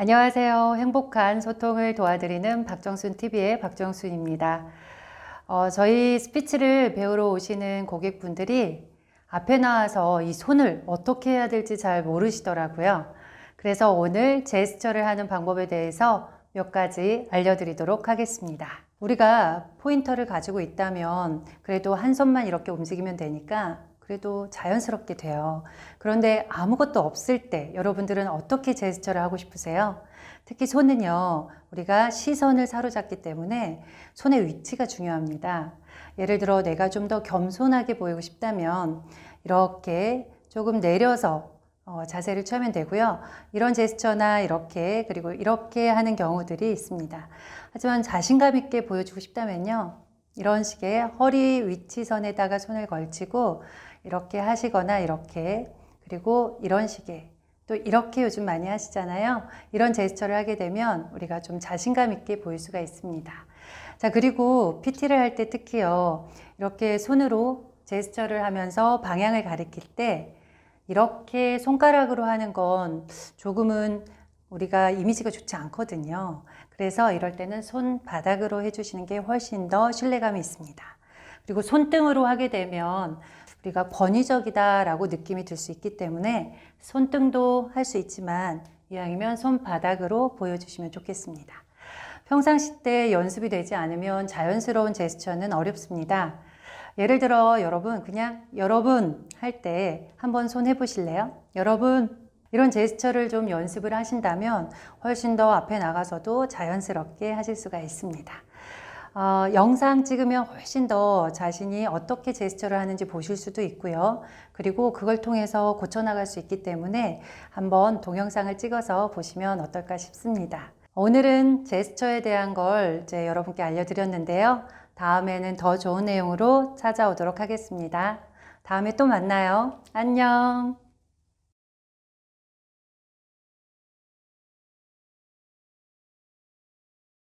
안녕하세요. 행복한 소통을 도와드리는 박정순 TV의 박정순입니다. 어, 저희 스피치를 배우러 오시는 고객분들이 앞에 나와서 이 손을 어떻게 해야 될지 잘 모르시더라고요. 그래서 오늘 제스처를 하는 방법에 대해서 몇 가지 알려드리도록 하겠습니다. 우리가 포인터를 가지고 있다면 그래도 한 손만 이렇게 움직이면 되니까 그래도 자연스럽게 돼요. 그런데 아무것도 없을 때 여러분들은 어떻게 제스처를 하고 싶으세요? 특히 손은요, 우리가 시선을 사로잡기 때문에 손의 위치가 중요합니다. 예를 들어 내가 좀 더 겸손하게 보이고 싶다면 이렇게 조금 내려서 어, 자세를 취하면 되고요. 이런 제스처나 이렇게 그리고 이렇게 하는 경우들이 있습니다. 하지만 자신감 있게 보여주고 싶다면요. 이런 식의 허리 위치선에다가 손을 걸치고 이렇게 하시거나 이렇게 그리고 이런 식의 또 이렇게 요즘 많이 하시잖아요. 이런 제스처를 하게 되면 우리가 좀 자신감 있게 보일 수가 있습니다. 자, 그리고 PT를 할 때 특히요. 이렇게 손으로 제스처를 하면서 방향을 가리킬 때 이렇게 손가락으로 하는 건 조금은 우리가 이미지가 좋지 않거든요. 그래서 이럴 때는 손바닥으로 해주시는 게 훨씬 더 신뢰감이 있습니다. 그리고 손등으로 하게 되면 우리가 권위적이다라고 느낌이 들 수 있기 때문에 손등도 할 수 있지만 이왕이면 손바닥으로 보여주시면 좋겠습니다. 평상시 때 연습이 되지 않으면 자연스러운 제스처는 어렵습니다. 예를 들어 여러분 그냥 여러분 할 때 한번 손 해보실래요? 여러분 이런 제스처를 좀 연습을 하신다면 훨씬 더 앞에 나가서도 자연스럽게 하실 수가 있습니다. 어, 영상 찍으면 훨씬 더 자신이 어떻게 제스처를 하는지 보실 수도 있고요. 그리고 그걸 통해서 고쳐나갈 수 있기 때문에 한번 동영상을 찍어서 보시면 어떨까 싶습니다. 오늘은 제스처에 대한 걸 이제 여러분께 알려드렸는데요. 다음에는 더 좋은 내용으로 찾아오도록 하겠습니다. 다음에 또 만나요. 안녕.